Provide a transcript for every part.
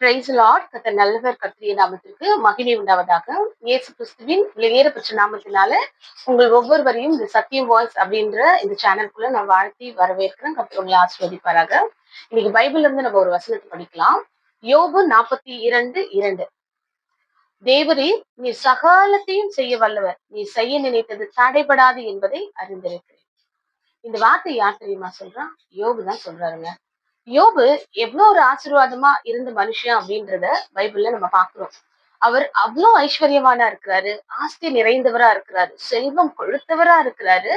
Price Lord கத்த நல்லவர் கத்திரிய நாமத்திற்கு மகிமை உண்டாவதாக. இயேசு கிறிஸ்துவின் வெளியேறப்பட்ட நாமத்தினால உங்கள் ஒவ்வொருவரையும் இந்த சத்தியம் வாய்ஸ் அப்படின்ற இந்த சேனலுக்குள்ள நான் வாழ்த்தி வரவேற்கிறேன். கத்திர உங்களை ஆசிர்வதிப்பாராக. இன்னைக்கு பைபிள்ல இருந்து நம்ம ஒரு வசனத்தை படிக்கலாம். யோபு நாற்பத்தி இரண்டு இரண்டு. தேவரே நீ சகாலத்தையும் செய்ய வல்லவர். நீ செய்ய நினைத்தது தடைபடாது என்பதை அறிந்திருக்கிறேன். இந்த வார்த்தை யார் தெரியுமா சொல்றான் யோபு தான் சொல்றாருங்க. யோபு எவ்வளவு ஒரு ஆசீர்வாதமா இருந்த மனுஷன் அப்படின்றத பைபிள்ல நம்ம பாக்குறோம் அவர் அவ்வளோ ஐஸ்வர்யவானா இருக்கிறாரு ஆஸ்தி நிறைந்தவரா இருக்கிறாரு செல்வம் கொழுத்தவரா இருக்கிறாரு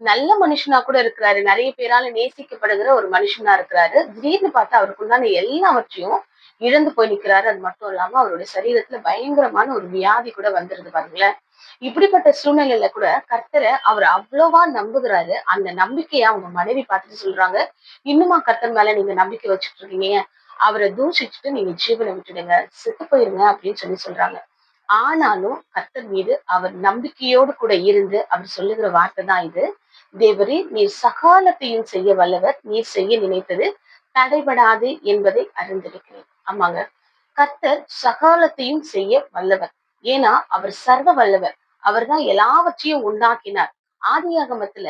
நல்ல மனுஷனா கூட இருக்கிறாரு நிறைய பேரால நேசிக்கப்படுகிற ஒரு மனுஷனா இருக்கிறாரு. திடீர்னு பார்த்தா அவருக்கு உண்டான எல்லாவற்றையும் இழந்து போய் நிக்கிறாரு. அது மட்டும் இல்லாம அவருடைய சரீரத்துல பயங்கரமான ஒரு வியாதி கூட வந்துருது பாருங்களேன். இப்படிப்பட்ட சூழ்நிலையில கூட கர்த்தரை அவர் அவ்வளவா நம்புகிறாரு. அந்த நம்பிக்கைய அவங்க மனைவி பார்த்துட்டு சொல்றாங்க. இன்னுமா கர்த்தர் மேல நீங்க நம்பிக்கை வச்சுட்டு இருக்கீங்க. அவரை தூஷிச்சுட்டு நீங்க ஜீவனை விட்டுடுங்க. செத்து போயிருங்க அப்படின்னு சொல்லி சொல்றாங்க. ஆனாலும் கர்த்தர் மீது அவர் நம்பிக்கையோடு கூட இருந்து அவர் சொல்லுகிற வார்த்தை தான் இது. தேவரே நீர் சகாலத்தையும் செய்ய வல்லவர். நீர் செய்ய நினைத்தது தடைபடாது என்பதை அறிந்திருக்கிறேன். ஆமாங்க. கர்த்தர் சகாலத்தையும் செய்ய வல்லவர். ஏன்னா அவர் சர்வ வல்லவர். அவர் தான் எல்லாவற்றையும் உண்டாக்கினார். ஆதியாகமத்துல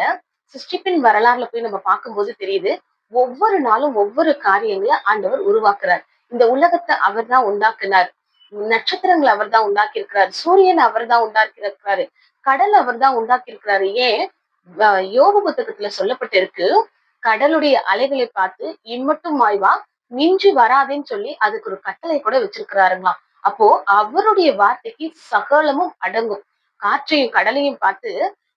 சிருஷ்டிப்பின் வரலாறுல போய் நம்ம பார்க்கும்போது தெரியுது ஒவ்வொரு நாளும் ஒவ்வொரு காரியங்களை ஆண்டவர் உருவாக்குறார். இந்த உலகத்தை அவர் தான் உண்டாக்குனார். நட்சத்திரங்களை அவர் தான் உண்டாக்கி இருக்கிறார் சூரியன் அவர் தான் உண்டாக்கி இருக்கிறாரு கடல் அவர் தான் உண்டாக்கி இருக்கிறாரு ஏன் யோக புத்தகத்துல சொல்லப்பட்டிருக்கு கடலுடைய அலைகளை பார்த்து இம்மட்டும் ஆய்வா மிஞ்சி வராதேன்னு சொல்லி அதுக்கு ஒரு கட்டளை கூட வச்சிருக்கிறாருங்களாம். அப்போ அவருடைய வார்த்தைக்கு சகலமும் அடங்கும். காற்றையும் கடலையும் பார்த்து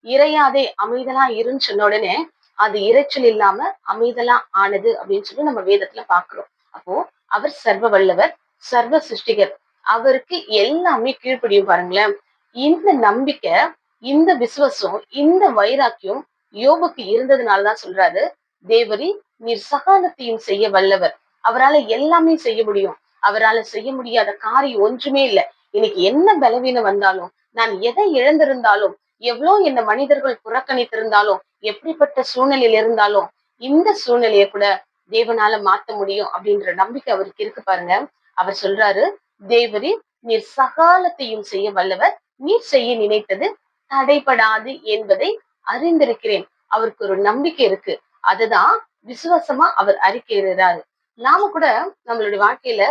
இறையாதே அமைதலா இருன்னு சொன்ன உடனே அது இறைச்சல் இல்லாம அமைதலா ஆனது அப்படின்னு சொல்லி நம்ம வேதத்துல பாக்குறோம் அப்போ அவர் சர்வ வல்லவர் சர்வ சிருஷ்டிகர். அவருக்கு எல்லாமே கீழ்ப்படியும் பாருங்களேன். இந்த நம்பிக்கை இந்த விசுவாசம் இந்த வைராக்கியம் யோபுக்கு இருந்ததுனாலதான் சொல்றாரு தேவரி நீர் சகானத்தையும் செய்ய வல்லவர். அவரால் எல்லாமே செய்ய முடியும். அவரால் செய்ய முடியாத காரியம் ஒன்றுமே இல்லை. இன்னைக்கு என்ன பலவீனம் வந்தாலும் நான் எதை இழந்திருந்தாலும் எவ்வளோ என்ன மனிதர்கள் புறக்கணித்திருந்தாலும் எப்படிப்பட்ட சூழ்நிலையில இருந்தாலும் இந்த சூழ்நிலைய கூட தேவனால மாத்த முடியும் அப்படின்ற நம்பிக்கை அவருக்கு இருக்கு பாருங்க. அவர் சொல்றாரு தேவரி நீர் சகாலத்தையும் செய்ய வல்லவர். நீர் செய்ய நினைத்தது தடைபடாது என்பதை அறிந்திருக்கிறேன். அவருக்கு ஒரு நம்பிக்கை இருக்கு. அதுதான் விசுவாசமா அவர் அறிக்கையிடுறாரு. நாம கூட நம்மளுடைய வாழ்க்கையில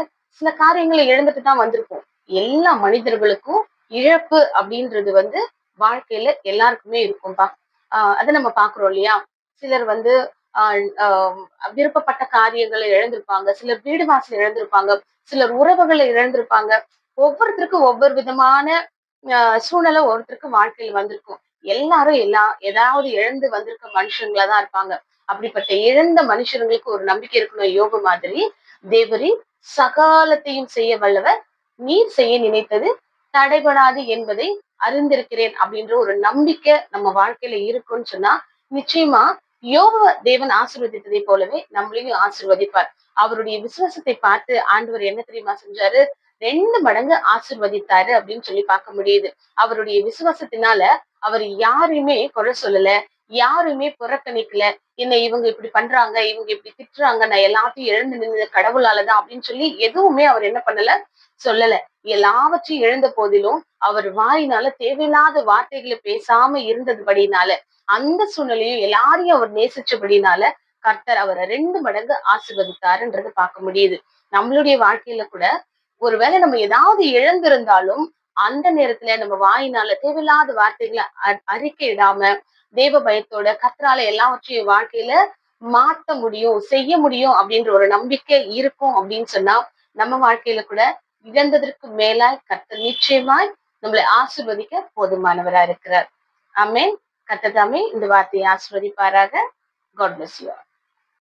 சில காரியங்களை இழந்துட்டு தான் வந்திருக்கோம். எல்லா மனிதர்களுக்கும் இழப்பு அப்படின்றது வந்து வாழ்க்கையில எல்லாருக்குமே இருக்கும்பா. ஆஹ் அதை நம்ம பாக்குறோம் இல்லையா? சிலர் வந்து ஆஹ் விருப்பப்பட்ட காரியங்களை இழந்திருப்பாங்க சிலர் வீடு வாசல் இழந்திருப்பாங்க சிலர் உறவுகளை இழந்திருப்பாங்க. ஒவ்வொருத்தருக்கும் ஒவ்வொரு விதமான சூழ்நிலை ஒருத்தருக்கு வாழ்க்கையில் வந்திருக்கும். எல்லாரும் எல்லா ஏதாவது இழந்து வந்திருக்க மனுஷங்களா தான் இருப்பாங்க. அப்படிப்பட்ட இழந்த மனுஷங்களுக்கு ஒரு நம்பிக்கை இருக்கணும் யோக மாதிரி. தேவரி சகாலத்தையும் செய்ய வல்லவர் நீர் செய்ய நினைத்தது தடைபடாது என்பதை அறிந்திருக்கிறேன் அப்படின்ற ஒரு நம்பிக்கை நம்ம வாழ்க்கையில இருக்கும்னு சொன்னா நிச்சயமா யோக தேவன் ஆசிர்வதித்ததை போலவே நம்மளையும் ஆசிர்வதிப்பார். அவருடைய விசுவாசத்தை பார்த்து ஆண்டவர் என்ன தெரியுமா செஞ்சாரு? ரெண்டு மடங்கு ஆசிர்வதித்தாரு அப்படின்னு சொல்லி பார்க்க முடியுது. அவருடைய விசுவாசத்தினால அவர் யாரையுமே குறை சொல்லல. யாருமே புறக்கணிக்கல. என்ன இவங்க இப்படி பண்றாங்க இவங்க இப்படி திட்டுறாங்க நான் எல்லாத்தையும் இழந்து நின்று கடவுளாலதான் அப்படின்னு சொல்லி எதுவுமே அவர் என்ன பண்ணல? சொல்லல. எல்லாவற்றையும் இழந்த போதிலும் அவர் வாயினால தேவையில்லாத வார்த்தைகளை பேசாம இருந்ததுபடினால அந்த சூழ்நிலையும் எல்லாரையும் அவர் நேசிச்சபடினால கர்த்தர் அவரை ரெண்டு மடங்கு ஆசிர்வதித்தாருன்றது பார்க்க முடியுது. நம்மளுடைய வாழ்க்கையில கூட ஒருவேளை நம்ம ஏதாவது இழந்திருந்தாலும் அந்த நேரத்துல நம்ம வாயினால தேவையில்லாத வார்த்தைகளை அறிக்கையிடாம தேவ பயத்தோட கத்ரால எல்லாவற்றையும் வாழ்க்கையில மாத்த முடியும் செய்ய முடியும் அப்படின்ற ஒரு நம்பிக்கை இருக்கும் அப்படின்னு சொன்னா நம்ம வாழ்க்கையில கூட இழந்ததற்கு மேலாய் கர்த்தர் நிச்சயமாய் நம்மளை ஆசிர்வதிக்க போதுமானவரா இருக்கிறார். ஆமேன். கத்ததாமே இந்த வார்த்தையை ஆசிர்வதிப்பாராக. God bless you